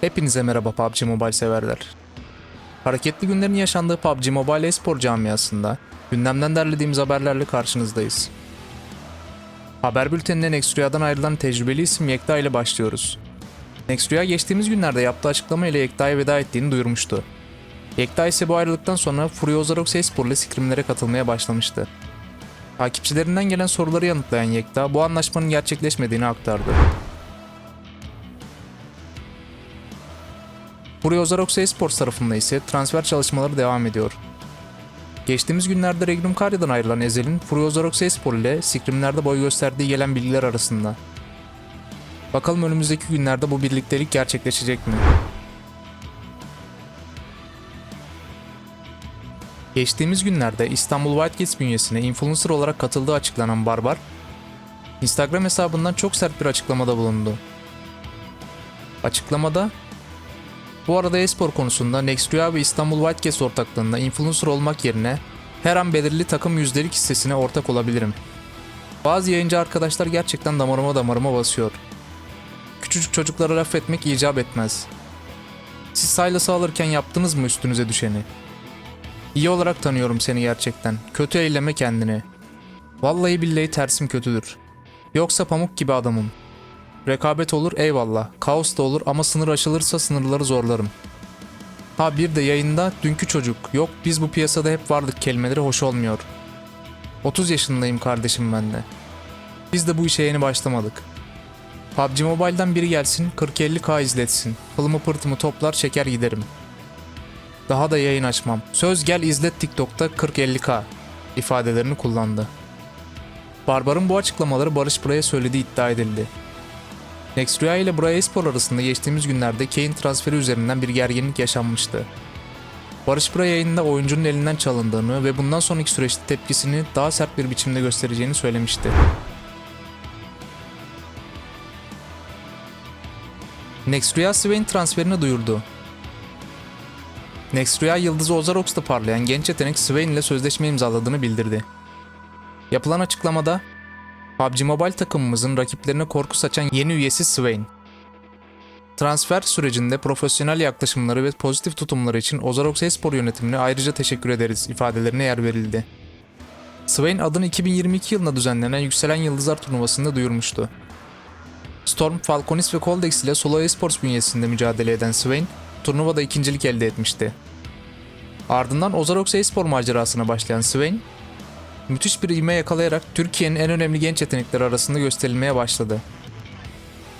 Hepinize merhaba PUBG Mobile severler. Hareketli günlerin yaşandığı PUBG Mobile espor camiasında gündemden derlediğimiz haberlerle karşınızdayız. Haber bültenine Nextria'dan ayrılan tecrübeli isim Yekta ile başlıyoruz. Nextria geçtiğimiz günlerde yaptığı açıklama ile Yekta'ya veda ettiğini duyurmuştu. Yekta ise bu ayrılıktan sonra Furiosa Rox Espor ile skrimlere katılmaya başlamıştı. Takipçilerinden gelen soruları yanıtlayan Yekta bu anlaşmanın gerçekleşmediğini aktardı. Furiosa Rox Esports tarafında ise transfer çalışmaları devam ediyor. Geçtiğimiz günlerde Regnum Karya'dan ayrılan Ezel'in Furiosa Rox Espor ile skrimlerde boy gösterdiği gelen bilgiler arasında. Bakalım önümüzdeki günlerde bu birliktelik gerçekleşecek mi? Geçtiğimiz günlerde İstanbul Wildcats bünyesine influencer olarak katıldığı açıklanan Barbar, Instagram hesabından çok sert bir açıklamada bulundu. Açıklamada, bu arada espor konusunda Nextria ve İstanbul Wildcats ortaklığında influencer olmak yerine her an belirli takım yüzdelik hissesine ortak olabilirim. Bazı yayıncı arkadaşlar gerçekten damarıma damarıma basıyor. Küçücük çocuklara laf etmek icap etmez. Siz Silas'ı alırken yaptınız mı üstünüze düşeni? İyi olarak tanıyorum seni gerçekten. Kötü eyleme kendini. Vallahi billahi tersim kötüdür. Yoksa pamuk gibi adamım. Rekabet olur eyvallah. Kaos da olur ama sınır aşılırsa sınırları zorlarım. Ha bir de yayında dünkü çocuk. Yok biz bu piyasada hep vardık kelimeleri hoş olmuyor. 30 yaşındayım kardeşim ben de. Biz de bu işe yeni başlamadık. PUBG Mobile'dan biri gelsin 40-50k izletsin. Pılımı pırtımı toplar çeker giderim. Daha da yayın açmam. Söz gel izlet TikTok'ta 40-50k ifadelerini kullandı. Barbar'ın bu açıklamaları Barış Buraya söylediği iddia edildi. Nextria ile Buraya Espor arasında geçtiğimiz günlerde Kane transferi üzerinden bir gerginlik yaşanmıştı. Barış Bura yayında oyuncunun elinden çalındığını ve bundan sonraki süreçte tepkisini daha sert bir biçimde göstereceğini söylemişti. Nextria Swain transferini duyurdu. Nextria yıldızı Ozarox'ta parlayan genç yetenek Swain ile sözleşme imzaladığını bildirdi. Yapılan açıklamada PUBG Mobile takımımızın rakiplerine korku saçan yeni üyesi Swain. Transfer sürecinde profesyonel yaklaşımları ve pozitif tutumları için Ozarox Espor yönetimine ayrıca teşekkür ederiz ifadelerine yer verildi. Swain adını 2022 yılında düzenlenen Yükselen Yıldızlar turnuvasında duyurmuştu. Storm, Falconis ve Coldex ile Solo Esports bünyesinde mücadele eden Swain, turnuvada ikincilik elde etmişti. Ardından Ozarox Espor macerasına başlayan Swain, müthiş bir ivme yakalayarak Türkiye'nin en önemli genç yetenekleri arasında gösterilmeye başladı.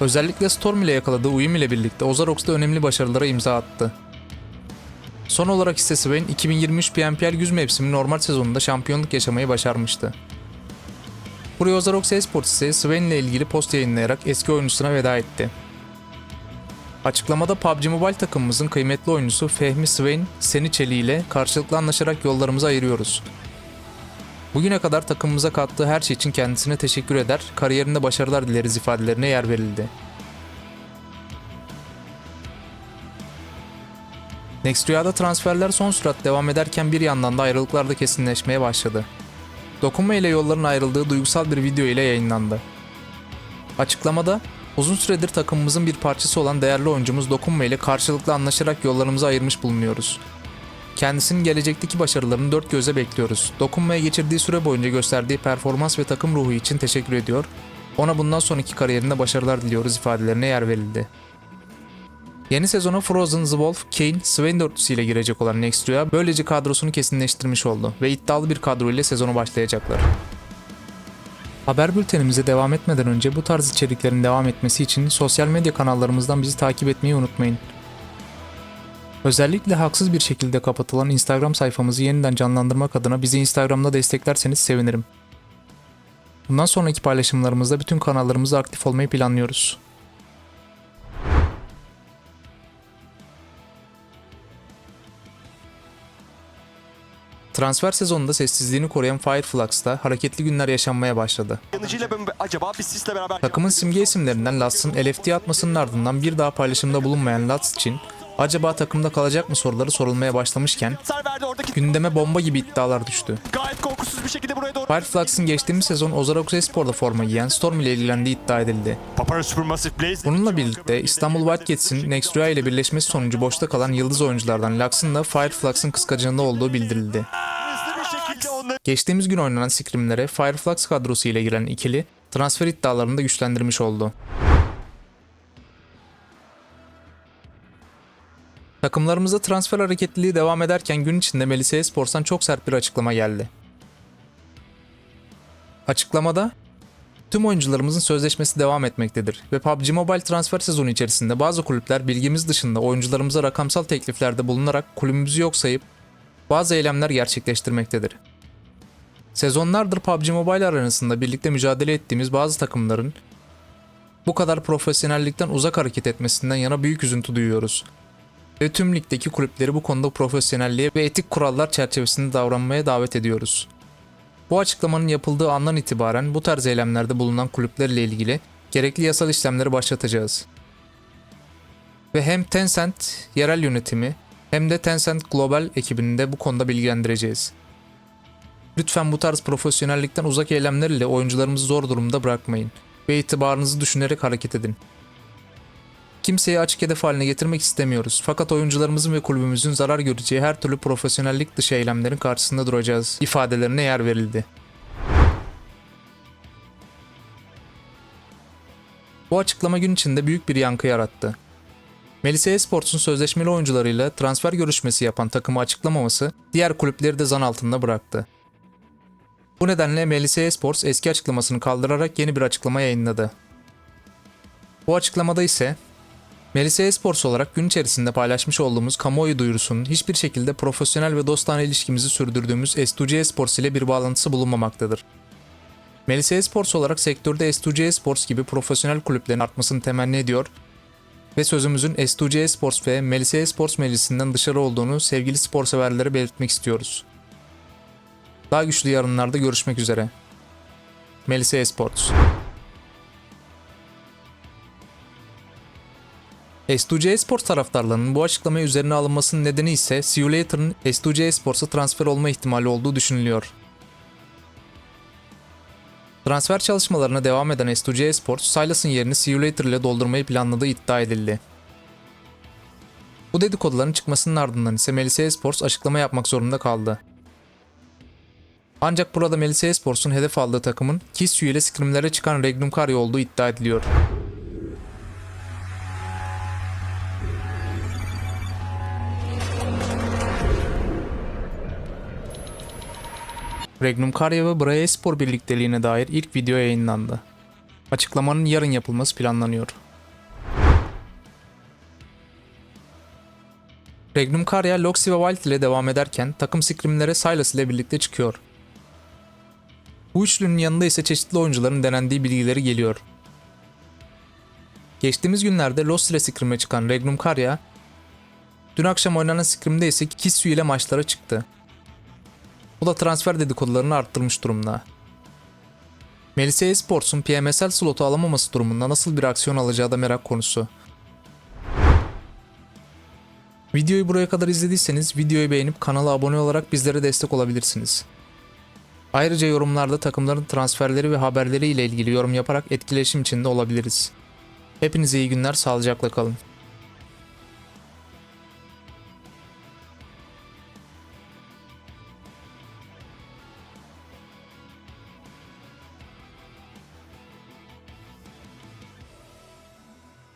Özellikle Storm ile yakaladığı uyum ile birlikte Ozarox'ta önemli başarılara imza attı. Son olarak ise Swain 2023 PNPL güz mevsimi normal sezonunda şampiyonluk yaşamayı başarmıştı. Buraya Ozarox Esports ise Swain ile ilgili post yayınlayarak eski oyuncusuna veda etti. Açıklamada PUBG Mobile takımımızın kıymetli oyuncusu Fehmi Swain, Seni Çeli ile karşılıklı anlaşarak yollarımızı ayırıyoruz. Bugüne kadar takımımıza kattığı her şey için kendisine teşekkür eder, kariyerinde başarılar dileriz ifadelerine yer verildi. Nextria'da transferler son sürat devam ederken bir yandan da ayrılıklar da kesinleşmeye başladı. Dokunma ile yolların ayrıldığı duygusal bir video ile yayınlandı. Açıklamada, uzun süredir takımımızın bir parçası olan değerli oyuncumuz Dokunma ile karşılıklı anlaşarak yollarımızı ayırmış bulunuyoruz. Kendisinin gelecekteki başarılarını dört gözle bekliyoruz. Dokunmaya geçirdiği süre boyunca gösterdiği performans ve takım ruhu için teşekkür ediyor. Ona bundan sonraki kariyerinde başarılar diliyoruz ifadelerine yer verildi. Yeni sezona Frozen, The Wolf, Kane, Swain dörtlüsü ile girecek olan Nextria böylece kadrosunu kesinleştirmiş oldu ve iddialı bir kadro ile sezonu başlayacaklar. Haber bültenimize devam etmeden önce bu tarz içeriklerin devam etmesi için sosyal medya kanallarımızdan bizi takip etmeyi unutmayın. Özellikle haksız bir şekilde kapatılan Instagram sayfamızı yeniden canlandırmak adına bizi Instagram'da desteklerseniz sevinirim. Bundan sonraki paylaşımlarımızda bütün kanallarımızda aktif olmayı planlıyoruz. Transfer sezonunda sessizliğini koruyan Fireflux'ta hareketli günler yaşanmaya başladı. Acaba biz sisle beraber Takımın simge isimlerinden Lats'ın LFT atmasının ardından bir daha paylaşımda bulunmayan Lats için Acaba takımda kalacak mı soruları sorulmaya başlamışken gündeme bomba gibi iddialar düştü. gayet korkusuz bir şekilde buraya doğru. Fireflux'ın geçtiğimiz sezon Ozark Espor'da forma giyen Storm ile ilgilendiği iddia edildi. Bununla birlikte İstanbul Wildcats'in Next Rüya ile birleşmesi sonucu boşta kalan yıldız oyunculardan Lux'ın da Fireflux'ın kıskacında olduğu bildirildi. Geçtiğimiz gün oynanan skrimlere Fireflux kadrosu ile giren ikili transfer iddialarını da güçlendirmiş oldu. Takımlarımızda transfer hareketliliği devam ederken gün içinde Melisa Esports'tan çok sert bir açıklama geldi. Açıklamada Tüm oyuncularımızın sözleşmesi devam etmektedir ve PUBG Mobile transfer sezonu içerisinde bazı kulüpler bilgimiz dışında oyuncularımıza rakamsal tekliflerde bulunarak kulübümüzü yok sayıp bazı eylemler gerçekleştirmektedir. Sezonlardır PUBG Mobile arenasında birlikte mücadele ettiğimiz bazı takımların bu kadar profesyonellikten uzak hareket etmesinden yana büyük üzüntü duyuyoruz. Ve tüm ligdeki kulüpleri bu konuda profesyonelliğe ve etik kurallar çerçevesinde davranmaya davet ediyoruz. Bu açıklamanın yapıldığı andan itibaren bu tarz eylemlerde bulunan kulüplerle ilgili gerekli yasal işlemleri başlatacağız. Ve hem Tencent yerel yönetimi hem de Tencent Global ekibini de bu konuda bilgilendireceğiz. Lütfen bu tarz profesyonellikten uzak eylemler ile oyuncularımızı zor durumda bırakmayın ve itibarınızı düşünerek hareket edin. Kimseyi açık hedef haline getirmek istemiyoruz fakat oyuncularımızın ve kulübümüzün zarar göreceği her türlü profesyonellik dışı eylemlerin karşısında duracağız ifadelerine yer verildi. Bu açıklama gün içinde büyük bir yankı yarattı. Melisa Esports'un sözleşmeli oyuncularıyla transfer görüşmesi yapan takımı açıklamaması diğer kulüpleri de zan altında bıraktı. Bu nedenle Melisa Esports eski açıklamasını kaldırarak yeni bir açıklama yayınladı. Bu açıklamada ise Melisa Esports olarak gün içerisinde paylaşmış olduğumuz kamuoyu duyurusunun hiçbir şekilde profesyonel ve dostane ilişkimizi sürdürdüğümüz S2C Esports ile bir bağlantısı bulunmamaktadır. Melisa Esports olarak sektörde S2C Esports gibi profesyonel kulüplerin artmasını temenni ediyor ve sözümüzün S2C Esports ve Melisa Esports meclisinden dışarı olduğunu sevgili spor severlere belirtmek istiyoruz. Daha güçlü yarınlarda görüşmek üzere. Melisa Esports S2C Esports taraftarlarının bu açıklamayı üzerine alınmasının nedeni ise See You Later'ın S2C Esports'a transfer olma ihtimali olduğu düşünülüyor. Transfer çalışmalarına devam eden S2C Esports, Silas'ın yerini See ile doldurmayı planladığı iddia edildi. Bu dedikoduların çıkmasının ardından ise Melisa Esports açıklama yapmak zorunda kaldı. Ancak burada Melisa Esports'un hedef aldığı takımın Kisyu ile skrimlere çıkan Regnum Karya olduğu iddia ediliyor. Regnum Karya ve Braya Espor birlikteliğine dair ilk video yayınlandı. Açıklamanın yarın yapılması planlanıyor. Regnum Karya, Loxi ve Wild ile devam ederken takım skrimlere Silas ile birlikte çıkıyor. Bu üçlünün yanında ise çeşitli oyuncuların denendiği bilgileri geliyor. Geçtiğimiz günlerde Lost ile skrime çıkan Regnum Karya, dün akşam oynanan skrimde ise Kisyu ile maçlara çıktı. Bu da transfer dedikodularını arttırmış durumda. Melisa Esports'un PMSL slotu alamaması durumunda nasıl bir aksiyon alacağı da merak konusu. Videoyu buraya kadar izlediyseniz videoyu beğenip kanala abone olarak bizlere destek olabilirsiniz. Ayrıca yorumlarda takımların transferleri ve haberleri ile ilgili yorum yaparak etkileşim içinde olabiliriz. Hepinize iyi günler, sağlıcakla kalın.